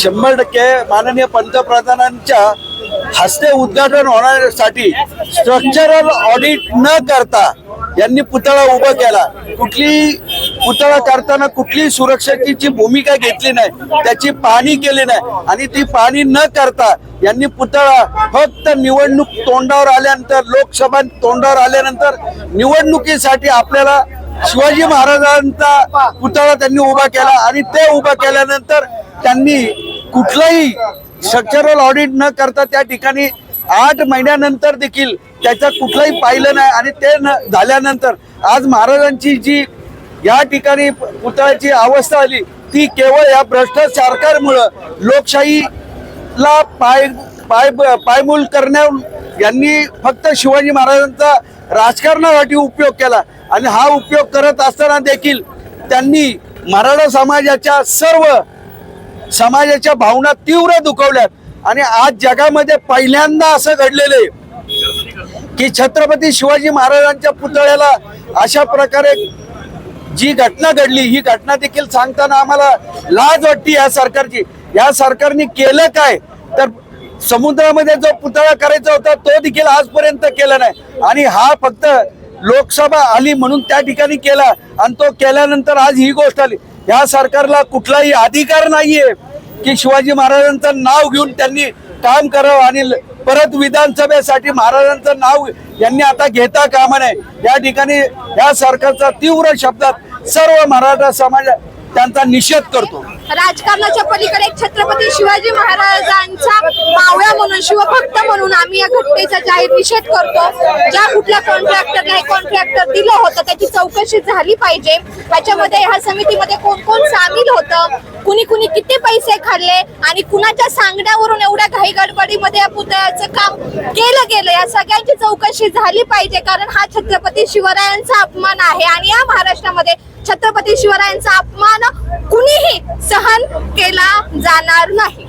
शंभर टक्के माननीय पंतप्रधानांच्या हस्ते उद्घाटन होण्यासाठी स्ट्रक्चरल ऑडिट न करता यांनी पुतळा उभा केला. कुठली पुतळा करताना कुठली सुरक्षेची भूमिका घेतली नाही. त्याची पाहणी केली नाही. आणि ती पाहणी न करता यांनी पुतळा फक्त निवडणूक तोंडावर आल्यानंतर लोकसभा तोंडावर आल्यानंतर निवडणुकीसाठी आपल्याला शिवाजी महाराजांचा पुतळा त्यांनी उभा केला. आणि ते उभा केल्यानंतर त्यांनी कुठलाही स्ट्रक्चरल ऑडिट न करता त्या ठिकाणी आठ महिन्यानंतर देखील त्याचं कुठलंही पाहिलं नाही आणि ते न झाल्यानंतर आज महाराजांची जी या ठिकाणी पुतळ्याची अवस्था आली ती केवळ या भ्रष्ट सरकारमुळं लोकशाहीला पाय पाय पायमूल करण्या यांनी फक्त शिवाजी महाराजांचा राजकारणासाठी उपयोग केला आणि हा उपयोग करत असताना देखील त्यांनी मराठा समाजाच्या सर्व समाजाच्या भावना तीव्र दुखवल्यात. आणि आज जगामध्ये पहिल्यांदा असं घडलेलं आहे की छत्रपती शिवाजी महाराजांच्या पुतळ्याला अशा प्रकारे जी घटना घडली ही घटना देखील सांगताना आम्हाला लाज वाटते या सरकारची. या सरकारने केलं काय? तर समुद्रामध्ये जो पुतळा करायचा होता तो देखील आजपर्यंत केला नाही. आणि हा फक्त लोकसभा आली म्हणून त्या ठिकाणी केला. आणि तो केल्यानंतर आज ही गोष्ट आली. या सरकारला कुठलाही अधिकार नाहीये की शिवाजी महाराजांचं नाव घेऊन त्यांनी काम करावं आणि ल- परत विधानसभेसाठी महाराजांचं नाव यांनी आता घेता कामा नये. या ठिकाणी या सरकारचा तीव्र शब्दात सर्व मराठा समाज त्यांचा निषेध करतो. राजकारणाच्या पलीकडे छत्रपती शिवाजी महाराजांचा मावळा म्हणून शिवभक्त म्हणून आम्ही या घटनेचा जाहीर निषेध करतो. ज्या कुठल्या कॉन्ट्रॅक्टरला हे कॉन्ट्रॅक्टर दिलं होतं त्याची चौकशी झाली पाहिजे. त्याच्यामध्ये ह्या समितीमध्ये कोण कोण सामील होतं? कुणी कुणी किती पैसे खाल्ले आणि कुणाच्या सांगण्यावरून एवढ्या घाई गडबडीमध्ये या पुतळ्याचं काम केलं गेलं या सगळ्यांची चौकशी झाली पाहिजे कारण हा छत्रपती शिवरायांचा अपमान आहे आणि या महाराष्ट्रामध्ये छत्रपती शिवरायांचा अपमान कुणीही सहन केला जाणार नाही.